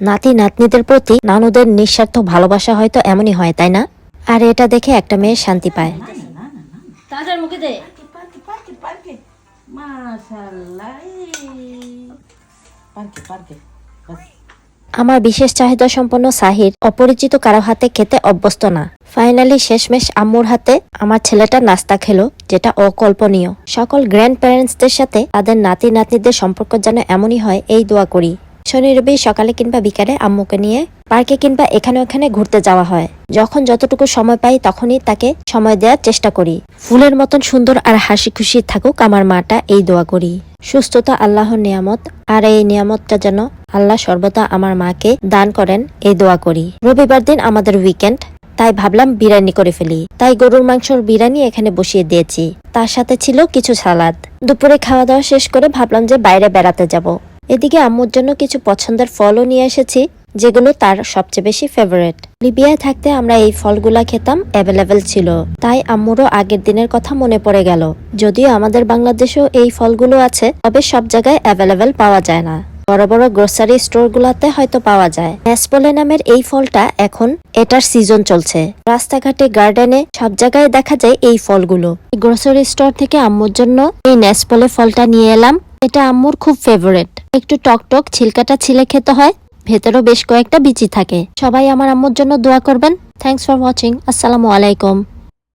নাতি নাতনিদের প্রতি নানুদের নিঃস্বার্থ ভালোবাসা হয়তো এমনই হয় তাই না? আর এটা দেখে একটা মেয়ে শান্তি পায়. আমার বিশেষ চাহিদা সম্পন্ন সাহির অপরিচিত কারও হাতে খেতে অভ্যস্ত না। ফাইনালি শেষমেশ আম্মুর হাতে আমার ছেলেটা নাস্তা খেলো যেটা অকল্পনীয়। সকল গ্র্যান্ড প্যারেন্টসদের সাথে তাদের নাতি নাতনিদের সম্পর্ক যেন এমনই হয় এই দোয়া করি। শনি রবি সকালে কিংবা বিকালে আম্মুকে নিয়ে পার্কে কিংবা এখানে ওখানে ঘুরতে যাওয়া হয়। যখন যতটুকু সময় পাই তখনই তাকে সময় দেওয়ার চেষ্টা করি। ফুলের মতন সুন্দর আর হাসি খুশি থাকুক আমার মাটা এই দোয়া করি। সুস্থতা আল্লাহর নিয়ামত, আর এই নিয়ামতটা যেন আল্লাহ সর্বদা আমার মাকে দান করেন এই দোয়া করি। রবিবার দিন আমাদের উইকেন্ড তাই ভাবলাম বিরিয়ানি করে ফেলি। তাই গরুর মাংসর বিরিয়ানি এখানে বসিয়ে দিয়েছি। তার সাথে ছিল কিছু সালাদ। দুপুরে খাওয়া দাওয়া শেষ করে ভাবলাম যে বাইরে বেড়াতে যাব। এদিকে আম্মুর জন্য কিছু পছন্দের ফলও নিয়ে এসেছি, যেগুলো তার সবচেয়ে বেশি ফেভারেট লিবিয়ায় থাকতে আমরা এই ফলগুলা খেতাম অ্যাভেলেবেল ছিল। তাই আম্মুরও আগের দিনের কথা মনে পড়ে গেল। যদিও আমাদের বাংলাদেশেও এই ফলগুলো আছে, তবে সব জায়গায় অ্যাভেলেবেল পাওয়া যায় না। বড় বড় গ্রোসারি স্টোর স্টোরগুলোতে হয়তো পাওয়া যায়। ন্যাসপলে নামের এই ফলটা এখন এটার সিজন চলছে। রাস্তাঘাটে গার্ডেনে সব জায়গায় দেখা যায় এই ফলগুলো। গ্রোসারি স্টোর থেকে আম্মুর জন্য এই ন্যাসপলে ফলটা নিয়ে এলাম। এটা আম্মুর খুব ফেভারিট একটু টক টক ছিলকাটা ছিলে খেতে হয়, ভেতরেও বেশ কয়েকটা বিচি থাকে। সবাই আমার আম্মুর জন্য দোয়া করবেন। থ্যাংকস ফর ওয়াচিং আসসালামু আলাইকুম।